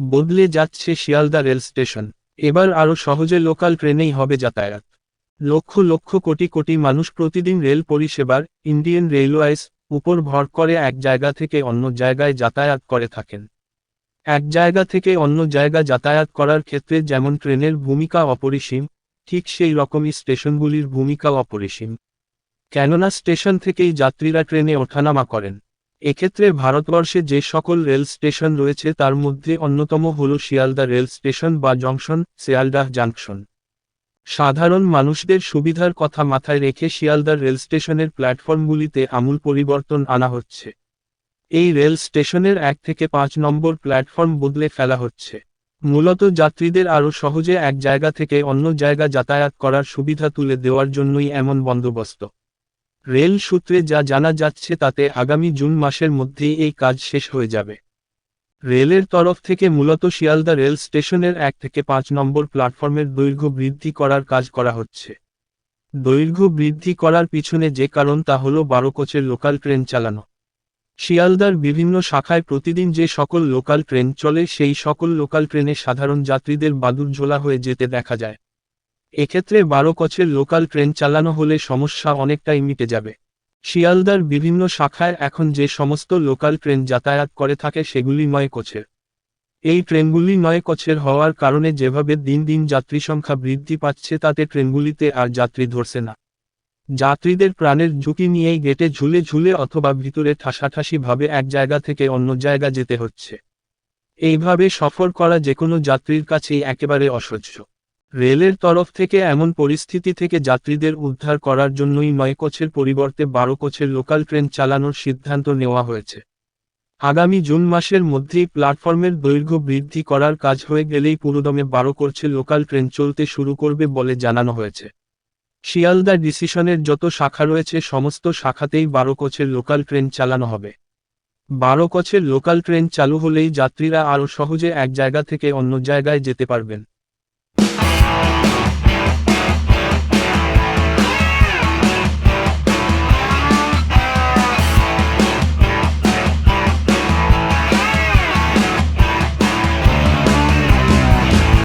বদলে যাচ্ছে Sealdah rail station. এবার আরও সহজে লোকাল ট্রেনেই হবে যাতায়াত। লক্ষ লক্ষ কোটি কোটি মানুষ প্রতিদিন রেল পরিষেবার, ইন্ডিয়ান রেলওয়েজ, উপর ভর করে এক জায়গা থেকে অন্য জায়গায় যাতায়াত করে থাকেন। এক জায়গা থেকে অন্য জায়গা যাতায়াত করার ক্ষেত্রে যেমন ট্রেনের ভূমিকা অপরিসীম ঠিক সেই রকমই স্টেশনগুলির ভূমিকা অপরিসীম। কেননা স্টেশন থেকেই যাত্রীরা ট্রেনে ওঠানামা করেন। এক্ষেত্রে ভারতবর্ষে যে সকল রেল স্টেশন রয়েছে তার মধ্যে অন্যতম হল শিয়ালদা রেল স্টেশন বা জংশন শিয়ালদাহ জাংশন। সাধারণ মানুষদের সুবিধার কথা মাথায় রেখে শিয়ালদা রেল স্টেশনের প্ল্যাটফর্মগুলিতে আমূল পরিবর্তন আনা হচ্ছে। এই রেল স্টেশনের এক থেকে পাঁচ নম্বর প্ল্যাটফর্ম বদলে ফেলা হচ্ছে। মূলত যাত্রীদের আরও সহজে এক জায়গা থেকে অন্য জায়গা যাতায়াত করার সুবিধা তুলে দেওয়ার জন্যই এমন বন্দোবস্ত। রেল সূত্রে যা জানা যাচ্ছে তাতে আগামী জুন মাসের মধ্যেই এই কাজ শেষ হয়ে যাবে। রেলের তরফ থেকে মূলত শিয়ালদা রেল স্টেশনের এক থেকে পাঁচ নম্বর প্ল্যাটফর্মের দৈর্ঘ্য বৃদ্ধি করার কাজ করা হচ্ছে। দৈর্ঘ্য বৃদ্ধি করার পিছনে যে কারণ তা হল বারো কোচের লোকাল ট্রেন চালানো। শিয়ালদার বিভিন্ন শাখায় প্রতিদিন যে সকল লোকাল ট্রেন চলে, সেই সকল লোকাল ট্রেনে সাধারণ যাত্রীদের বাদুর ঝোলা হয়ে যেতে দেখা যায়। এক্ষেত্রে বারো কচের লোকাল ট্রেন চালানো হলে সমস্যা অনেকটাই মিটে যাবে। শিয়ালদার বিভিন্ন শাখায় এখন যে সমস্ত লোকাল ট্রেন যাতায়াত করে থাকে, সেগুলি নয় কোচের। এই ট্রেনগুলি নয় কোচের হওয়ার কারণে যেভাবে দিন দিন যাত্রী সংখ্যা বৃদ্ধি পাচ্ছে, তাতে ট্রেনগুলিতে আর যাত্রী ধরছে না। যাত্রীদের প্রাণের ঝুঁকি নিয়েই গেটে ঝুলে ঝুলে অথবা ভিতরে ঠাসাঠাসি ভাবে এক জায়গা থেকে অন্য জায়গা যেতে হচ্ছে। এইভাবে সফর করা যে কোনো যাত্রীর কাছেই একেবারে অসহ্য। রেলের তরফ থেকে এমন পরিস্থিতি থেকে যাত্রীদের উদ্ধার করার জন্যই নয় কোচের পরিবর্তে বারো কোচের লোকাল ট্রেন চালানোর সিদ্ধান্ত নেওয়া হয়েছে। আগামী জুন মাসের মধ্যেই প্ল্যাটফর্মের দৈর্ঘ্য বৃদ্ধি করার কাজ হয়ে গেলেই পুরোদমে বারো কোচের লোকাল ট্রেন চলতে শুরু করবে বলে জানানো হয়েছে। শিয়ালদা ডিসিশনের যত শাখা রয়েছে, সমস্ত শাখাতেই বারো কোচের লোকাল ট্রেন চালানো হবে। বারো কোচের লোকাল ট্রেন চালু হলেই যাত্রীরা আরও সহজে এক জায়গা থেকে অন্য জায়গায় যেতে পারবেন।